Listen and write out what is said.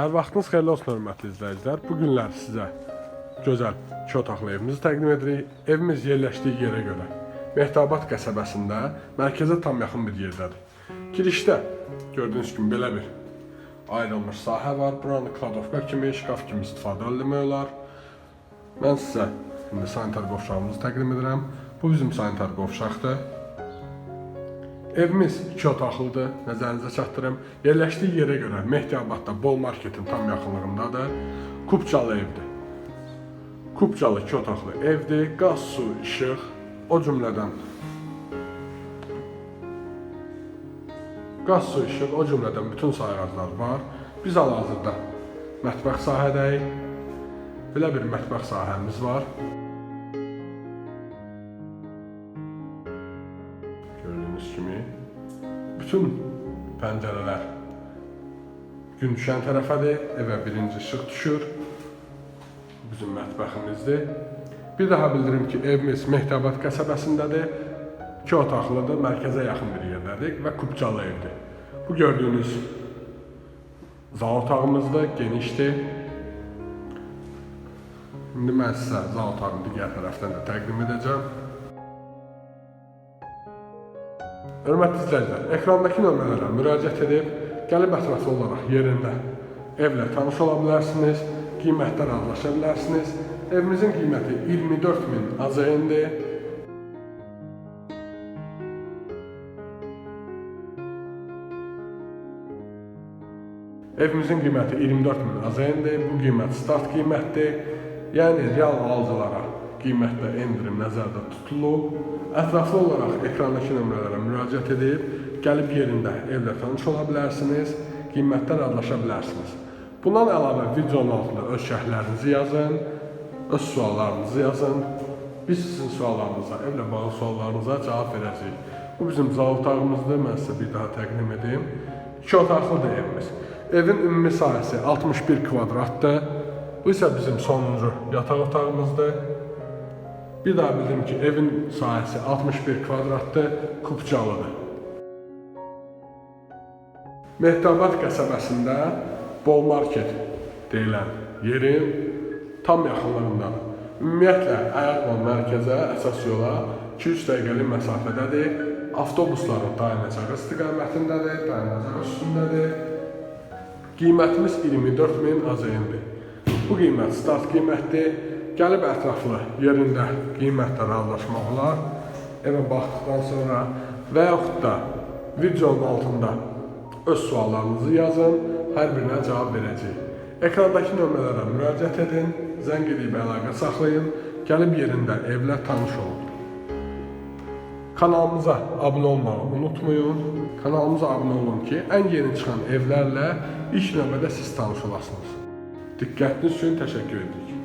Hər vaxtınız xeyirli olsun hörmətli izləyicilər. Bu günlər sizə gözəl iki otaqlı evimizi təqdim edirik. Evimiz yerləşdiyi yerə görə Mehtabat qəsəbəsində mərkəzə tam yaxın bir yerdədir. Girişdə gördüyünüz kimi belə bir ayrılmış sahə var. Buranı kladovka kimi, şkaf kimi istifadə etmək olar. Mən sizə indi sanitar qovşağımızı təqdim edirəm. Bu bizim sanitar qovşaqdır. Evimiz iki otaqlıdır, nəzərinizə çatdırım. Yerləşdiyi yerə görə Mehdiyabadda Bol Marketin tam yaxınlığındadır. Kupçalı evdir. Kupçalı iki otaqlı evdir. Qaz, su, işıq, o cümlədən qaz, su, işıq, o cümlədən bütün sayğaclar var. Biz hal-hazırda mətbəx sahədəyik. Belə bir mətbəx sahəmiz var. Bütün pəncərələr gün düşən tərəfədir. Evə birinci işıq düşür. Bizim mətbəximizdir. Bir daha bildirim ki, evimiz Mehdabad qəsəbəsindədir. İki otaqlıdır, mərkəzə yaxın bir yerdədir və kubcalı evdir. Bu gördüyünüz zal otağımızdır, genişdir. İndi mən sizə zal otağını digər tərəfdən də təqdim edəcəm. Hörmətli izləyicilər, ekrandakı nömrələrə müraciət edib, gəlib ətraflı olaraq yerində evlə tanış ola bilərsiniz, qiymətdə razılaşa bilərsiniz. Evimizin qiyməti 24 min AZN-dir. Evimizin qiyməti 24 min AZN-dir. Bu qiymət start qiymətdir. Yəni real alıcılara qiymətdə endirim nəzərdə tutulub. Ətraflı olaraq ekrandakı nömrələrə müraciət edib, gəlib yerində evlə tanış ola bilərsiniz, qiymətdə razılaşa bilərsiniz. Bundan əlavə videonun altında öz şərhlərinizi yazın, öz suallarınızı yazın. Biz sizin suallarınıza, evlə bağlı suallarınıza cavab verəcəyik. Bu bizim zal otağımızdır. Mən sizə bir daha təqdim edeyim. İki otaqlıdır evimiz. Evin ümumi sahəsi 61 kvadratdır. Bu isə bizim sonuncu yataq otağımızdır. Bir daha bildirim ki, evin sahəsi 61 kvadratdır, kupçalıdır. Mehdabad qəsəbəsində Bol Market deyilən yerin tam yaxınlığındadır. Ümumiyyətlə, ayaqla mərkəzə, əsas yola 2-3 dəqiqəlik məsafədədir. Avtobusların dayanacağı istiqamətindədir, dayanacağı üstündədir. Qiymətimiz 24 min AZN-dir. Bu qiymət start qiymətdir. Gəlib ətraflı yerində qiymətlə razılaşmaq olar. Evə baxdıqdan sonra və yaxud da videonun altında öz suallarınızı yazın, hər birinə cavab verəcəyik. Ekrandakı nömrələrə müraciət edin, zəng edib əlaqə saxlayın, gəlib yerində evlə tanış olun. Kanalımıza abunə olmağı unutmayın. Kanalımıza abunə olun ki, ən yeni çıxan evlərlə ilk növbədə siz tanış olasınız. Diqqətiniz üçün təşəkkür edirik.